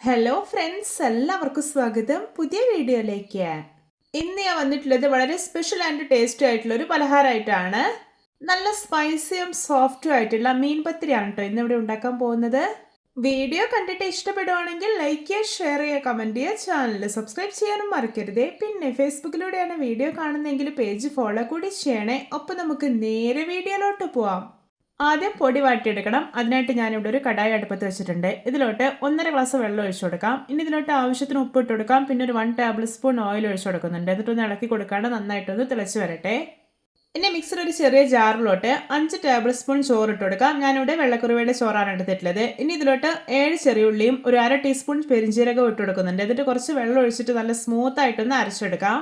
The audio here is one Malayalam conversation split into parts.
ഹലോ ഫ്രണ്ട്സ് എല്ലാവർക്കും സ്വാഗതം. പുതിയ വീഡിയോയിലേക്ക്. ഇന്ന് ഞാൻ വന്നിട്ടുള്ളത് വളരെ സ്പെഷ്യൽ ആൻഡ് ടേസ്റ്റി ആയിട്ടുള്ള ഒരു പലഹാരമായിട്ടാണ്. നല്ല സ്പൈസിയും സോഫ്റ്റും ആയിട്ടുള്ള മീൻ പത്തിരിയാണ് കേട്ടോ ഇന്ന് ഇവിടെ ഉണ്ടാക്കാൻ പോകുന്നത്. വീഡിയോ കണ്ടിട്ട് ഇഷ്ടപ്പെടുവാണെങ്കിൽ ലൈക്ക് ചെയ്യുക ഷെയർ ചെയ്യുക കമന്റ് ചെയ്യുക ചാനൽ സബ്സ്ക്രൈബ് ചെയ്യാനും മറക്കരുതേ. പിന്നെ ഫേസ്ബുക്കിലൂടെയാണ് വീഡിയോ കാണുന്നതെങ്കിൽ പേജ് ഫോളോ കൂടി ചെയ്യണേ. ഒപ്പം നമുക്ക് നേരെ വീഡിയോയിലോട്ട് പോവാം. ആദ്യം പൊടി വാട്ടിയെടുക്കണം അതിനായിട്ട് ഞാനിവിടെ ഒരു കടായി അടുപ്പത്ത് വെച്ചിട്ടുണ്ട്. ഇതിലോട്ട് ഒന്നര ഗ്ലാസ് വെള്ളം ഒഴിച്ചു കൊടുക്കാം. ഇനി ഇതിലോട്ട് ആവശ്യത്തിന് ഉപ്പ് ഇട്ട് കൊടുക്കാം. പിന്നെ ഒരു വൺ ടേബിൾ സ്പൂൺ ഓയിൽ ഒഴിച്ചു കൊടുക്കുന്നുണ്ട്. എന്നിട്ടൊന്ന് ഇളക്കി കൊടുക്കാണ്ട് നന്നായിട്ടൊന്ന് തിളച്ച് വരട്ടെ. ഇനി മിക്സർ ഒരു ചെറിയ ജാറിലോട്ട് അഞ്ച് ടേബിൾ സ്പൂൺ ചോറ് ഇട്ട് കൊടുക്കാം. ഞാനിവിടെ വെള്ളക്കുറുവയുടെ ചോറാണ് എടുത്തിട്ടുള്ളത്. ഇനി ഇതിലോട്ട് ഏഴ് ചെറിയുള്ളിയും ഒരു അര ടീസ്പൂൺ പെരിഞ്ചീരകം ഇട്ട് കൊടുക്കുന്നുണ്ട്. എന്നിട്ട് കുറച്ച് വെള്ളം ഒഴിച്ചിട്ട് നല്ല സ്മൂത്ത് ആയിട്ടൊന്ന് അരച്ചെടുക്കാം.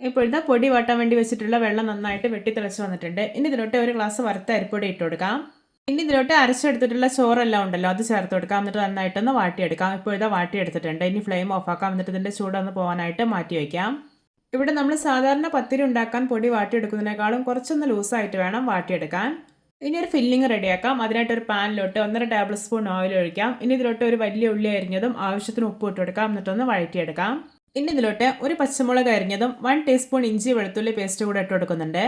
ഇപ്പോഴത്തെ പൊടി വാട്ടാൻ വേണ്ടി വെച്ചിട്ടുള്ള വെള്ളം നന്നായിട്ട് വെട്ടി തിളച്ച് വന്നിട്ടുണ്ട്. ഇനി ഇതിലോട്ട് ഒരു ഗ്ലാസ് വറുത്ത അരിപ്പൊടി ഇട്ട് കൊടുക്കാം. ഇനി ഇതിലോട്ട് അരച്ചെടുത്തിട്ടുള്ള ചോറെല്ലാം ഉണ്ടല്ലോ അത് ചേർത്ത് കൊടുക്കാം. എന്നിട്ട് നന്നായിട്ടൊന്ന് വാട്ടിയെടുക്കാം. ഇപ്പോൾ ഇതാ വാട്ടിയെടുത്തിട്ടുണ്ട്. ഇനി ഫ്ലെയിം ഓഫ് ആക്കാം. എന്നിട്ട് ഇതിന്റെ ചൂടൊന്ന് പോകാനായിട്ട് മാറ്റി വയ്ക്കാം ഇവിടെ നമ്മൾ സാധാരണ പത്തിരി ഉണ്ടാക്കാൻ പൊടി വാട്ടിയെടുക്കുന്നതിനേക്കാളും കുറച്ചൊന്ന് ലൂസായിട്ട് വേണം വാട്ടിയെടുക്കാൻ. ഇനി ഒരു ഫില്ലിംഗ് റെഡിയാക്കാം. അതിനായിട്ട് ഒരു പാനിലോട്ട് ഒന്നര ടേബിൾ സ്പൂൺ ഓയിൽ ഒഴിക്കാം. ഇനി ഇതിലോട്ട് ഒരു വലിയ ഉള്ളി അരിഞ്ഞതും ആവശ്യത്തിന് ഉപ്പ് ഇട്ട് കൊടുക്കാം. എന്നിട്ടൊന്ന് വഴറ്റിയെടുക്കാം. ഇനി ഇതിലോട്ട് ഒരു പച്ചമുളക് അരിഞ്ഞതും വൺ ടീസ്പൂൺ ഇഞ്ചി വെളുത്തുള്ളി പേസ്റ്റ് കൂടെ ഇട്ട് കൊടുക്കുന്നുണ്ട്.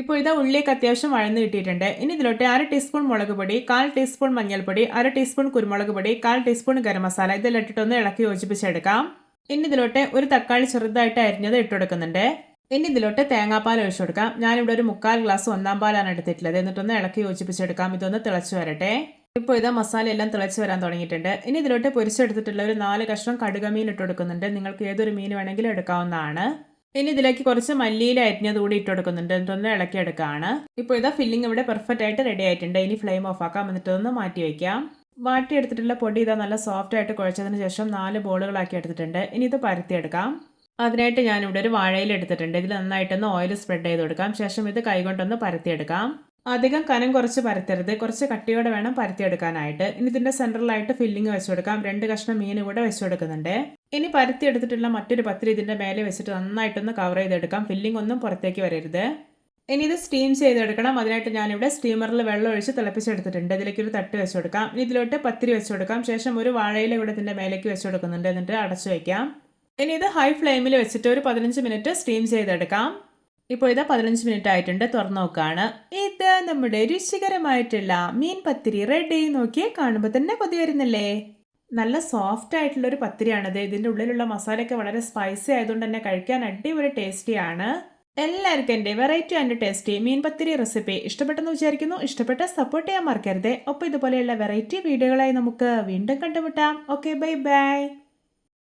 ഇപ്പോൾ ഇതാ ഉള്ളിയൊക്കെ അത്യാവശ്യം വഴന്ന് കിട്ടിയിട്ടുണ്ട്. ഇനി ഇതിലോട്ട് അര ടീസ്പൂൺ മുളക് പൊടി കാൽ ടീസ്പൂൺ മഞ്ഞൾപ്പൊടി അര ടീസ്പൂൺ കുരുമുളക് പൊടി കാൽ ടീസ്പൂൺ ഗരം മസാല ഇതെല്ലാം ഇട്ടിട്ടൊന്ന് ഇളക്കി യോജിപ്പിച്ചെടുക്കാം. ഇനി ഇതിലോട്ട് ഒരു തക്കാളി ചെറുതായിട്ട് അരിഞ്ഞത് ഇട്ട് കൊടുക്കുന്നുണ്ട്. ഇനി ഇതിലോട്ട് തേങ്ങാപ്പാൽ ഒഴിച്ചു കൊടുക്കാം. ഞാനിവിടെ ഒരു മുക്കാൽ ഗ്ലാസ് ഒന്നാം പാലാണ് എടുത്തിട്ടുള്ളത്. എന്നിട്ടൊന്ന് ഇളക്കി യോജിപ്പിച്ചെടുക്കാം. ഇതൊന്ന് തിളച്ചു വരട്ടെ. ഇപ്പോൾ ഇതാ മസാല എല്ലാം തിളച്ച് വരാൻ തുടങ്ങിയിട്ടുണ്ട്. ഇനി ഇതിലോട്ട് പൊരിച്ചെടുത്തിട്ടുള്ള ഒരു നാല് കഷ്ണം കടുക മീൻ ഇട്ട് കൊടുക്കുന്നുണ്ട്. നിങ്ങൾക്ക് ഏതൊരു മീൻ വേണമെങ്കിലും എടുക്കാവുന്നതാണ്. ഇനി ഇതിലേക്ക് കുറച്ച് മല്ലിയില അരിഞ്ഞത് കൂടി ഇട്ട് കൊടുക്കുന്നുണ്ട്. എന്നിട്ടൊന്ന് ഇളക്കി എടുക്കുകയാണ് ഇപ്പോൾ ഇതാ ഫില്ലിംഗ് ഇവിടെ പെർഫെക്റ്റ് ആയിട്ട് റെഡി ആയിട്ടുണ്ട്. ഇനി ഫ്ലെയിം ഓഫ് ആക്കാം. എന്നിട്ടൊന്ന് മാറ്റി വയ്ക്കാം വാട്ടിയെടുത്തിട്ടുള്ള പൊടി ഇതാ നല്ല സോഫ്റ്റ് ആയിട്ട് കുഴച്ചതിന് ശേഷം നാല് ബോളുകളാക്കി എടുത്തിട്ടുണ്ട്. ഇനി ഇത് പരത്തിയെടുക്കാം. അതിനായിട്ട് ഞാനിവിടെ ഒരു വാഴയിൽ എടുത്തിട്ടുണ്ട്. ഇതിൽ നന്നായിട്ടൊന്ന് ഓയിൽ സ്പ്രെഡ് ചെയ്ത് കൊടുക്കാം. ശേഷം ഇത് കൈകൊണ്ടൊന്ന് പരത്തിയെടുക്കാം. അധികം കനം കുറച്ച് പരത്തരുത്. കുറച്ച് കട്ടിയോടെ വേണം പരത്തിയെടുക്കാനായിട്ട്. ഇനി ഇതിന്റെ സെൻട്രലായിട്ട് ഫില്ലിംഗ് വെച്ച് കൊടുക്കാം. രണ്ട് കഷ്ണം മീൻ കൂടെ വെച്ച് കൊടുക്കുന്നുണ്ട്. ഇനി പരത്തിയെടുത്തിട്ടുള്ള മറ്റൊരു പത്തിരി ഇതിന്റെ മേലെ വെച്ചിട്ട് നന്നായിട്ടൊന്ന് കവർ ചെയ്തെടുക്കാം. ഫില്ലിംഗ് ഒന്നും പുറത്തേക്ക് വരരുത്. ഇനി ഇത് സ്റ്റീം ചെയ്തെടുക്കണം. അതിനായിട്ട് ഞാനിവിടെ സ്റ്റീമറിൽ വെള്ളം ഒഴിച്ച് തിളപ്പിച്ചെടുത്തിട്ടുണ്ട്. ഇതിലേക്ക് ഒരു തട്ട് വെച്ച് കൊടുക്കാം. ഇനി ഇതിലോട്ട് പത്തിരി വെച്ച് കൊടുക്കാം. ശേഷം ഒരു വാഴയില ഇവിടെ ഇതിന്റെ മേലേക്ക് വെച്ച് കൊടുക്കുന്നുണ്ട്. എന്നിട്ട് അടച്ചു വയ്ക്കാം ഇനി ഇത് ഹൈ ഫ്ലെയിമിൽ വെച്ചിട്ട് ഒരു പതിനഞ്ച് മിനിറ്റ് സ്റ്റീം ചെയ്തെടുക്കാം. ഇപ്പോൾ ഇതാ പതിനഞ്ച് മിനിറ്റ് ആയിട്ടുണ്ട്. തുറന്നു നോക്കുകയാണ് ഇത് നമ്മുടെ രുചികരമായിട്ടുള്ള മീൻ പത്തിരി റെഡി നോക്കിയേ കാണുമ്പോൾ തന്നെ കൊതി വരുന്നില്ലേ? നല്ല സോഫ്റ്റ് ആയിട്ടുള്ള ഒരു പത്തിരിയാണിത് ഇതിന്റെ ഉള്ളിലുള്ള മസാലയൊക്കെ വളരെ സ്പൈസി ആയതുകൊണ്ട് തന്നെ കഴിക്കാൻ അടിപൊളി ടേസ്റ്റിയാണ് എല്ലാവർക്കും എന്റെ വെറൈറ്റി ആൻഡ് ടേസ്റ്റി മീൻ പത്തിരി റെസിപ്പി ഇഷ്ടപ്പെട്ടെന്ന് വിചാരിക്കുന്നു. ഇഷ്ടപ്പെട്ട സപ്പോർട്ട് ചെയ്യാൻ മറക്കരുത്. ഒപ്പം ഇതുപോലെയുള്ള വെറൈറ്റി വീഡിയോകളായി നമുക്ക് വീണ്ടും കണ്ടുമുട്ടാം. Okay bye bye